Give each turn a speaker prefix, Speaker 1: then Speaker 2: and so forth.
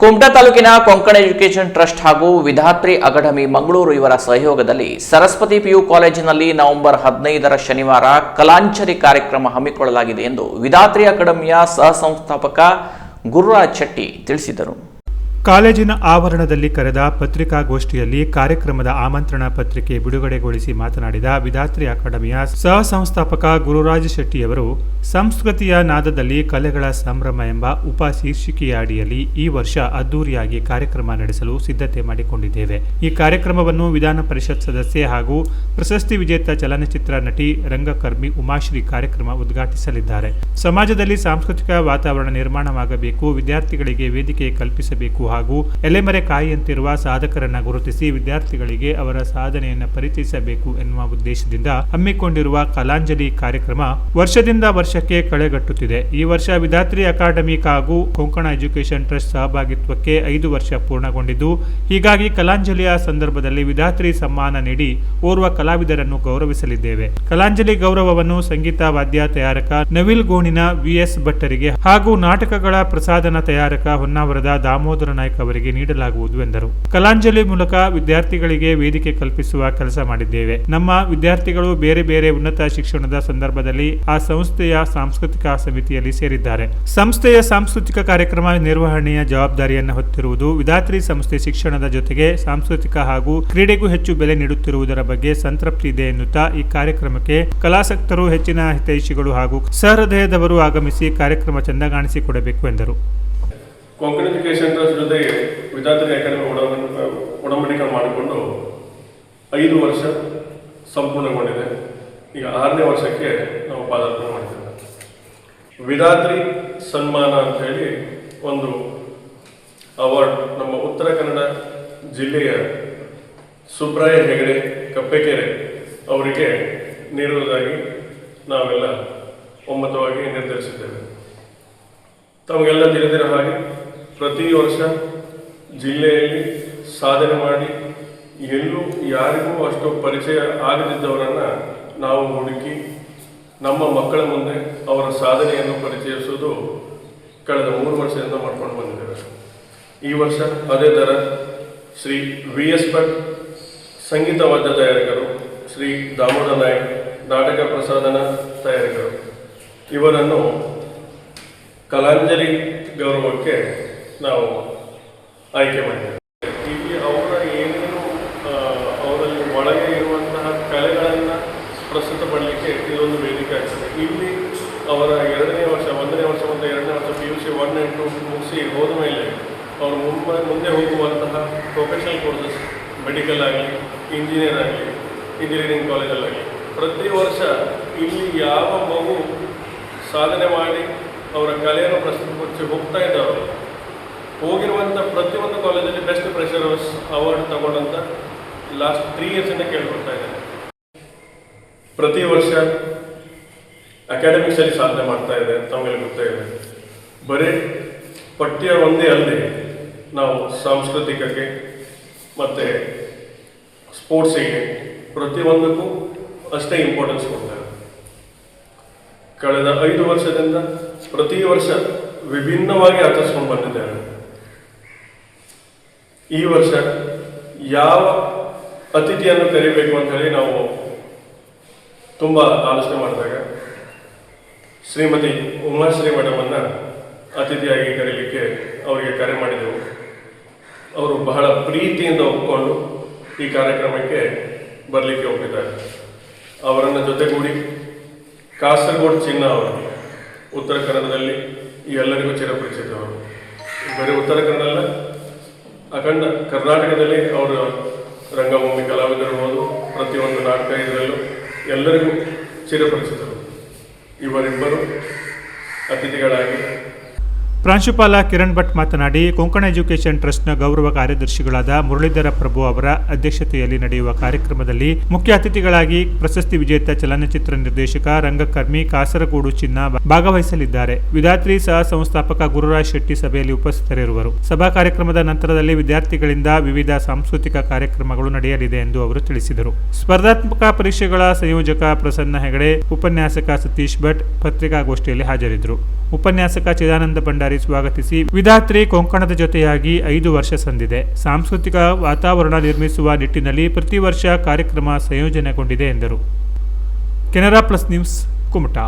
Speaker 1: ಕುಮಟಾ ತಾಲೂಕಿನ Konkan education trust ಹಾಗೂ Vidhatri academy Mangaluru ಇವರ ಸಹಯೋಗದಲ್ಲಿ ಸರಸ್ವತಿ ಪಿಯು ಕಾಲೇಜಿನಲ್ಲಿ ನವೆಂಬರ್ ಹದಿನೈದರ ಶನಿವಾರ ಕಲಾಂಚರಿ ಕಾರ್ಯಕ್ರಮ ಹಮ್ಮಿಕೊಳ್ಳಲಾಗಿದೆ ಎಂದು ವಿಧಾತ್ರಿ ಅಕಾಡೆಮಿಯ ಸಹ ಸಂಸ್ಥಾಪಕ ಗುರುರಾಜ್ ಶೆಟ್ಟಿ ತಿಳಿಸಿದರು.
Speaker 2: ಕಾಲೇಜಿನ ಆವರಣದಲ್ಲಿ ಕರೆದ ಪತ್ರಿಕಾಗೋಷ್ಠಿಯಲ್ಲಿ ಕಾರ್ಯಕ್ರಮದ ಆಮಂತ್ರಣ ಪತ್ರಿಕೆ ಬಿಡುಗಡೆಗೊಳಿಸಿ ಮಾತನಾಡಿದ ವಿದಾತ್ರಿ ಅಕಾಡೆಮಿಯ ಸಹ ಸಂಸ್ಥಾಪಕ ಗುರುರಾಜ್ ಶೆಟ್ಟಿಯವರು, ಸಂಸ್ಕೃತಿಯ ನಾದದಲ್ಲಿ ಕಲೆಗಳ ಸಂಭ್ರಮ ಎಂಬ ಉಪ ಈ ವರ್ಷ ಅದ್ದೂರಿಯಾಗಿ ಕಾರ್ಯಕ್ರಮ ನಡೆಸಲು ಸಿದ್ಧತೆ ಮಾಡಿಕೊಂಡಿದ್ದೇವೆ. ಈ ಕಾರ್ಯಕ್ರಮವನ್ನು ವಿಧಾನ ಪರಿಷತ್ ಸದಸ್ಯೆ ಹಾಗೂ ಪ್ರಶಸ್ತಿ ವಿಜೇತ ಚಲನಚಿತ್ರ ನಟಿ ರಂಗಕರ್ಮಿ ಉಮಾಶ್ರೀ ಕಾರ್ಯಕ್ರಮ ಉದ್ಘಾಟಿಸಲಿದ್ದಾರೆ. ಸಮಾಜದಲ್ಲಿ ಸಾಂಸ್ಕೃತಿಕ ವಾತಾವರಣ ನಿರ್ಮಾಣವಾಗಬೇಕು, ವಿದ್ಯಾರ್ಥಿಗಳಿಗೆ ವೇದಿಕೆ ಕಲ್ಪಿಸಬೇಕು ಹಾಗೂ ಎಲೆಮರೆ ಕಾಯಿಯಂತಿರುವ ಸಾಧಕರನ್ನು ಗುರುತಿಸಿ ವಿದ್ಯಾರ್ಥಿಗಳಿಗೆ ಅವರ ಸಾಧನೆಯನ್ನು ಪರಿಚಯಿಸಬೇಕು ಎನ್ನುವ ಉದ್ದೇಶದಿಂದ ಹಮ್ಮಿಕೊಂಡಿರುವ ಕಲಾಂಜಲಿ ಕಾರ್ಯಕ್ರಮ ವರ್ಷದಿಂದ ವರ್ಷಕ್ಕೆ ಕಳೆಗಟ್ಟುತ್ತಿದೆ. ಈ ವರ್ಷ ವಿಧಾತ್ರಿ ಅಕಾಡೆಮಿ ಹಾಗೂ ಕೊಂಕಣ ಎಜುಕೇಷನ್ ಟ್ರಸ್ಟ್ ಸಹಭಾಗಿತ್ವಕ್ಕೆ ಐದು ವರ್ಷ ಪೂರ್ಣಗೊಂಡಿದ್ದು, ಹೀಗಾಗಿ ಕಲಾಂಜಲಿಯ ಸಂದರ್ಭದಲ್ಲಿ ವಿಧಾತ್ರಿ ಸಮ್ಮಾನ ನೀಡಿ ಓರ್ವ ಕಲಾವಿದರನ್ನು ಗೌರವಿಸಲಿದ್ದೇವೆ. ಕಲಾಂಜಲಿ ಗೌರವವನ್ನು ಸಂಗೀತ ವಾದ್ಯ ತಯಾರಕ ನವಿಲ್ ಗೋಣಿನ ವಿಎಸ್ ಭಟ್ಟರಿಗೆ ಹಾಗೂ ನಾಟಕಗಳ ಪ್ರಸಾದನ ತಯಾರಕ ಹೊನ್ನಾವರದ ದಾಮೋದರ ನಾಯ್ಕ ಅವರಿಗೆ ನೀಡಲಾಗುವುದು ಎಂದರು. ಕಲಾಂಜಲಿ ಮೂಲಕ ವಿದ್ಯಾರ್ಥಿಗಳಿಗೆ ವೇದಿಕೆ ಕಲ್ಪಿಸುವ ಕೆಲಸ ಮಾಡಿದ್ದೇವೆ. ನಮ್ಮ ವಿದ್ಯಾರ್ಥಿಗಳು ಬೇರೆ ಬೇರೆ ಉನ್ನತ ಶಿಕ್ಷಣದ ಸಂದರ್ಭದಲ್ಲಿ ಆ ಸಂಸ್ಥೆಯ ಸಾಂಸ್ಕೃತಿಕ ಸಮಿತಿಯಲ್ಲಿ ಸೇರಿದ್ದಾರೆ. ಸಂಸ್ಥೆಯ ಸಾಂಸ್ಕೃತಿಕ ಕಾರ್ಯಕ್ರಮ ನಿರ್ವಹಣೆಯ ಜವಾಬ್ದಾರಿಯನ್ನು ಹೊತ್ತಿರುವುದು ವಿದಾತ್ರಿ ಸಂಸ್ಥೆ ಶಿಕ್ಷಣದ ಜೊತೆಗೆ ಸಾಂಸ್ಕೃತಿಕ ಹಾಗೂ ಕ್ರೀಡೆಗೂ ಹೆಚ್ಚು ಬೆಲೆ ನೀಡುತ್ತಿರುವುದರ ಬಗ್ಗೆ ಸಂತೃಪ್ತಿ ಇದೆ ಎನ್ನುತ್ತಾ ಈ ಕಾರ್ಯಕ್ರಮಕ್ಕೆ ಕಲಾಸಕ್ತರು ಹೆಚ್ಚಿನ ಹಿತೈಷಿಗಳು ಹಾಗೂ ಸಹೃದಯದವರು ಆಗಮಿಸಿ ಕಾರ್ಯಕ್ರಮ ಚಂದಗಾಣಿಸಿಕೊಡಬೇಕು ಎಂದರು.
Speaker 3: ಕೊಂಕಣ ಜೊತೆಗೆ ವಿದ್ಯಾರ್ಥಿ ಅಕಾಡೆಮಿ ಒಡಂಬ ಒಡಂಬಡಿಕೆ ಮಾಡಿಕೊಂಡು ಐದು ವರ್ಷ ಸಂಪೂರ್ಣಗೊಂಡಿದೆ. ಈಗ ಆರನೇ ವರ್ಷಕ್ಕೆ ನಾವು ಪಾದಾರ್ಪಣೆ ಮಾಡಿದ್ದೇವೆ. ವಿದಾದ್ರಿ ಸನ್ಮಾನ ಅಂತ ಹೇಳಿ ಒಂದು ಅವಾರ್ಡ್ ನಮ್ಮ ಉತ್ತರ ಕನ್ನಡ ಜಿಲ್ಲೆಯ ಸುಬ್ರಾಯ ಹೆಗಡೆ, ಕಪ್ಪೆಕೆರೆ ಅವರಿಗೆ ನೀಡುವುದಾಗಿ ನಾವೆಲ್ಲ ಒಮ್ಮತವಾಗಿ ನಿರ್ಧರಿಸಿದ್ದೇವೆ. ತಮಗೆಲ್ಲ ತಿಳಿದಿರೋ ಹಾಗೆ ಪ್ರತಿ ವರ್ಷ ಜಿಲ್ಲೆಯಲ್ಲಿ ಸಾಧನೆ ಮಾಡಿ ಎಲ್ಲೂ ಯಾರಿಗೂ ಅಷ್ಟು ಪರಿಚಯ ಆಗದಿದ್ದವರನ್ನು ನಾವು ಹುಡುಕಿ ನಮ್ಮ ಮಕ್ಕಳ ಮುಂದೆ ಅವರ ಸಾಧನೆಯನ್ನು ಪರಿಚಯಿಸುವುದು ಕಳೆದ ಮೂರು ವರ್ಷದಿಂದ ಮಾಡ್ಕೊಂಡು ಬಂದಿದ್ದೇವೆ. ಈ ವರ್ಷ ಅದೇ ಥರ ಶ್ರೀ ವಿ ಎಸ್ ಭಟ್, ಸಂಗೀತ ವಾದ್ಯ ತಯಾರಕರು, ಶ್ರೀ ದಾಮೋದರ ನಾಯಕ್, ನಾಟಕ ಪ್ರಸಾದನ ತಯಾರಕರು. ಇವರನ್ನು ಕಲಾಂಜಲಿ ಗೌರವಕ್ಕೆ ನಾವು ಆಯ್ಕೆ ಮಾಡಿದ್ದೇವೆ. ಇಲ್ಲಿ ಅವರ ಏನೇನು ಅವರಲ್ಲಿ ಒಳಗೆ ಇರುವಂತಹ ಕಲೆಗಳನ್ನು ಪ್ರಸ್ತುತಪಡಲಿಕ್ಕೆ ಇದೊಂದು ವೇದಿಕೆ ಆಗ್ತದೆ. ಇಲ್ಲಿ ಅವರ ಎರಡನೇ ವರ್ಷ, ಒಂದನೇ ವರ್ಷ ಮತ್ತು ಎರಡನೇ ವರ್ಷ P U C one and two ಮುಗಿಸಿ ಹೋದ ಮೇಲೆ ಅವರು ಮುಂಬ, ಮುಂದೆ ಹೋಗುವಂತಹ ಪ್ರೊಫೆಷನಲ್ ಕೋರ್ಸಸ್ ಮೆಡಿಕಲ್ ಆಗಲಿ ಇಂಜಿನಿಯರ್ ಆಗಲಿ ಇಂಜಿನಿಯರಿಂಗ್ ಕಾಲೇಜಲ್ಲಾಗಲಿ ಪ್ರತಿ ವರ್ಷ ಇಲ್ಲಿ ಯಾವ ಮಗು ಸಾಧನೆ ಮಾಡಿ ಅವರ ಕಲೆಯನ್ನು ಪ್ರಸ್ತುತಪಡಿಸಿ ಹೋಗ್ತಾ ಇದ್ದಾರೋ ಹೋಗಿರುವಂಥ ಪ್ರತಿಯೊಂದು ಕಾಲೇಜಲ್ಲಿ ಬೆಸ್ಟ್ ಫ್ರೆಷರ್ ಅವಾರ್ಡ್ ತಗೊಂಡಂಥ ಲಾಸ್ಟ್ ತ್ರೀ ಇಯರ್ಸಿಂದ ಕೇಳ್ಕೊಳ್ತಾ ಇದ್ದಾರೆ. ಪ್ರತಿ ವರ್ಷ ಅಕಾಡೆಮಿಕ್ಸಲ್ಲಿ ಸಾಧನೆ ಮಾಡ್ತಾ ಇದೆ ತಮಗೆ ಗೊತ್ತಾ ಇದೆ. ಬರೀ ಪಠ್ಯ ಒಂದೇ ಅಲ್ಲದೆ ನಾವು ಸಾಂಸ್ಕೃತಿಕಕ್ಕೆ ಮತ್ತು ಸ್ಪೋರ್ಟ್ಸಿಗೆ ಪ್ರತಿಯೊಂದಕ್ಕೂ ಅಷ್ಟೇ ಇಂಪಾರ್ಟೆನ್ಸ್ ಕೊಡ್ತಾರೆ ಕಳೆದ ಐದು ವರ್ಷದಿಂದ ಪ್ರತಿ ವರ್ಷ ವಿಭಿನ್ನವಾಗಿ ಆಚರಿಸ್ಕೊಂಡು ಬಂದಿದ್ದೇವೆ ಈ ವರ್ಷ ಯಾವ ಅತಿಥಿಯನ್ನು ಕರಿಬೇಕು ಅಂತ ಹೇಳಿ ನಾವು ತುಂಬ ಆಲೋಚನೆ ಮಾಡಿದಾಗ ಶ್ರೀಮತಿ ಉಮಾಶ್ರೀ ಮೇಡಮನ್ನು ಅತಿಥಿಯಾಗಿ ಕರೀಲಿಕ್ಕೆ ಅವರಿಗೆ ಕರೆ ಮಾಡಿದೆವು. ಅವರು ಬಹಳ ಪ್ರೀತಿಯಿಂದ ಒಪ್ಪಿಕೊಂಡು ಈ ಕಾರ್ಯಕ್ರಮಕ್ಕೆ ಬರಲಿಕ್ಕೆ ಒಪ್ಪಿದ್ದಾರೆ. ಅವರನ್ನು ಜೊತೆಗೂಡಿ ಕಾಸರಗೋಡು ಚಿನ್ನ ಅವರು, ಉತ್ತರ ಕನ್ನಡದಲ್ಲಿ ಎಲ್ಲರಿಗೂ ಚಿರಪರಿಚಿತವರು ಬರೀ ಉತ್ತರ ಕನ್ನಡ ಅಖಂಡ ಕರ್ನಾಟಕದಲ್ಲಿ ಅವರ ರಂಗಭೂಮಿ ಕಲಾವಿದರಿರ್ಬೋದು ಪ್ರತಿಯೊಂದು ನಾಟಕ ಇದರಲ್ಲೂ ಎಲ್ಲರಿಗೂ ಚಿರಪರಿಚಿತರು. ಇವರಿಬ್ಬರು ಅತಿಥಿಗಳಾಗಿ
Speaker 2: ಪ್ರಾಂಶುಪಾಲ ಕಿರಣ್ ಭಟ್ ಮಾತನಾಡಿ, ಕೊಂಕಣ ಎಜುಕೇಷನ್ ಟ್ರಸ್ಟ್ನ ಗೌರವ ಕಾರ್ಯದರ್ಶಿಗಳಾದ ಮುರಳೀಧರ ಪ್ರಭು ಅವರ ಅಧ್ಯಕ್ಷತೆಯಲ್ಲಿ ನಡೆಯುವ ಕಾರ್ಯಕ್ರಮದಲ್ಲಿ ಮುಖ್ಯ ಅತಿಥಿಗಳಾಗಿ ಪ್ರಶಸ್ತಿ ವಿಜೇತ ಚಲನಚಿತ್ರ ನಿರ್ದೇಶಕ ರಂಗಕರ್ಮಿ ಕಾಸರಗೋಡು ಚಿನ್ನ ಭಾಗವಹಿಸಲಿದ್ದಾರೆ. ವಿದ್ಯಾರ್ಥಿ ಸಹ ಸಂಸ್ಥಾಪಕ ಗುರುರಾಜ್ ಶೆಟ್ಟಿ ಸಭೆಯಲ್ಲಿ ಉಪಸ್ಥಿತರಿರುವರು. ಸಭಾ ಕಾರ್ಯಕ್ರಮದ ನಂತರದಲ್ಲಿ ವಿದ್ಯಾರ್ಥಿಗಳಿಂದ ವಿವಿಧ ಸಾಂಸ್ಕೃತಿಕ ಕಾರ್ಯಕ್ರಮಗಳು ನಡೆಯಲಿದೆ ಎಂದು ಅವರು ತಿಳಿಸಿದರು. ಸ್ಪರ್ಧಾತ್ಮಕ ಪರೀಕ್ಷೆಗಳ ಸಂಯೋಜಕ ಪ್ರಸನ್ನ ಹೆಗಡೆ, ಉಪನ್ಯಾಸಕ ಸತೀಶ್ ಭಟ್ ಪತ್ರಿಕಾಗೋಷ್ಠಿಯಲ್ಲಿ ಹಾಜರಿದ್ದರು. ಉಪನ್ಯಾಸಕ ಚಿದಾನಂದ ಭಂಡಾರಿ ಭಂಡಾರಿ ಸ್ವಾಗತಿಸಿ. ವಿಧಾತ್ರಿ ಕೊಂಕಣದ ಜೊತೆಯಾಗಿ ಐದು ವರ್ಷ ಸಂದಿದೆ. ಸಾಂಸ್ಕೃತಿಕ ವಾತಾವರಣ ನಿರ್ಮಿಸುವ ನಿಟ್ಟಿನಲ್ಲಿ ಪ್ರತಿ ವರ್ಷ ಕಾರ್ಯಕ್ರಮ ಸಂಯೋಜನೆಗೊಂಡಿದೆ ಎಂದರು. Canara plus news, Kumta.